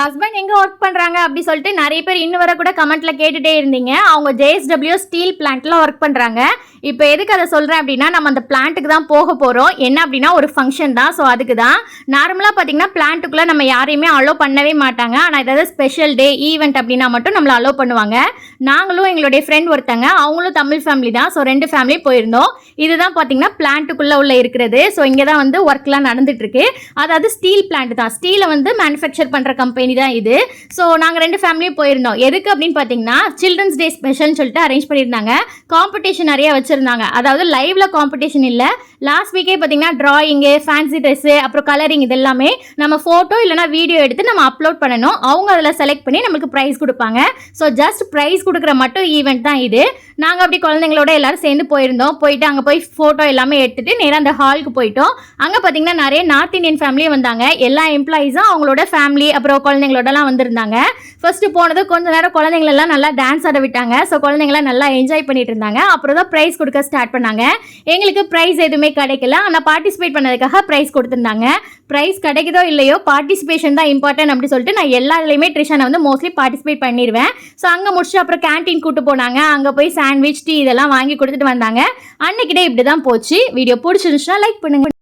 Husband எங்கே work பண்ணுறாங்க அப்படி சொல்லிட்டு நிறைய பேர் இன்னும் வர கூட கமெண்ட்டில் கேட்டுகிட்டே இருந்தீங்க. அவங்க ஜேஎஸ்டபிள்யூ ஸ்டீல் பிளான்ட்டில் ஒர்க் பண்ணுறாங்க இப்போ எதுக்கு அதை சொல்கிறேன் அப்படின்னா நம்ம அந்த பிளான்ட்டுக்கு தான் போக போகிறோம் என்ன அப்படின்னா ஒரு ஃபங்க்ஷன் தான். ஸோ அதுக்கு தான். நார்மலாக பார்த்தீங்கன்னா பிளான்ட்டுக்குள்ளே நம்ம யாரையுமே அலோவ் பண்ணவே மாட்டாங்க. ஆனால் ஏதாவது ஸ்பெஷல் டே ஈவெண்ட் அப்படின்னா மட்டும் நம்மளை அலோவ் பண்ணுவாங்க. நாங்களும் எங்களுடைய ஃப்ரெண்ட் ஒருத்தங்க அவங்களும் தமிழ் ஃபேமிலி தான். ஸோ ரெண்டு ஃபேமிலி போயிருந்தோம். இதுதான் பார்த்தீங்கன்னா பிளான்ட்டுக்குள்ளே உள்ள இருக்கிறது. ஸோ இங்கே தான் வந்து ஒர்க்லாம் நடந்துட்டுருக்கு அதாவது ஸ்டீல் பிளான்ட் தான். ஸ்டீலை வந்து மேனுஃபேக்சர் பண்ணுற கம்பெனி தான் இது. ஸோ நாங்கள் ரெண்டு ஃபேமிலியும் போயிருந்தோம். எதுக்கு அப்படின்னு பார்த்தீங்கன்னா சில்ட்ரன்ஸ் டே ஸ்பெஷல்னு சொல்லிட்டு அரேஞ்ச் பண்ணியிருந்தாங்க. காம்படிஷன் நிறைய வச்சுருந்தாங்க. அதாவது லைவ்ல காம்படிஷன் இல்லை. லாஸ்ட் வீக்கே பார்த்தீங்கன்னா ட்ராயிங்கு ஃபேன்சி ட்ரெஸ்ஸு அப்புறம் கலரிங் இது எல்லாமே நம்ம ஃபோட்டோ இல்லைனா வீடியோ எடுத்து நம்ம அப்லோட் பண்ணணும். அவங்க அதில் செலக்ட் பண்ணி நமக்கு ப்ரைஸ் கொடுப்பாங்க. ஸோ ஜஸ்ட் ப்ரைஸ் கொடுக்குற மட்டும் ஈவெண்ட் தான் இது. நாங்கள் அப்படி குழந்தைங்களோட எல்லாரும் சேர்ந்து போயிருந்தோம். போயிட்டு அங்கே போய் ஃபோட்டோ எல்லாமே எடுத்துட்டு நேராக அந்த ஹாலுக்கு போயிட்டோம். அங்கே பார்த்தீங்கன்னா நிறைய நார்த் இந்தியன் ஃபேமிலியும் வந்தாங்க. எல்லா எம்ப்ளாயீஸும் அவங்களோட ஃபேமிலி அப்புறம் குழந்தைங்களோடலாம் வந்திருந்தாங்க. ஃபர்ஸ்ட் போனது கொஞ்ச நேரம் குழந்தைங்களெல்லாம் நல்லா டான்ஸ் ஆட விட்டாங்க. ஸோ குழந்தைங்களாம் நல்லா என்ஜாய் பண்ணிட்டு இருந்தாங்க. அப்புறம் தான் ப்ரைஸ் கொடுக்க ஸ்டார்ட் பண்ணாங்க. எங்களுக்கு ப்ரைஸ் எதுவுமே கிடைக்கல. ஆனால் பார்ட்டிசிபேட் பண்ணதுக்காக ப்ரைஸ் கொடுத்துருந்தாங்க. ப்ரைஸ் கிடைக்குதோ இல்லையோ பார்ட்டிசிபேஷன் தான் இம்பார்ட்டன்ட் அப்படி சொல்லிட்டு நான் எல்லாத்துலேயுமே ட்ரிஷனை வந்து மோஸ்ட்லி பார்ட்டிசிபேட் பண்ணிடுவேன் ஸோ அங்கே முடிச்சுட்டு அப்புறம் கேன்டீன் கூட்டு போனாங்க. அங்கே போய் சாண்ட்விச் டீ இதெல்லாம் வாங்கி கொடுத்துட்டு வந்தாங்க. அன்னைக்கிட்டே இப்படி தான் போச்சு. வீடியோ பிடிச்சிருந்துச்சுன்னா லைக் பண்ணுங்க.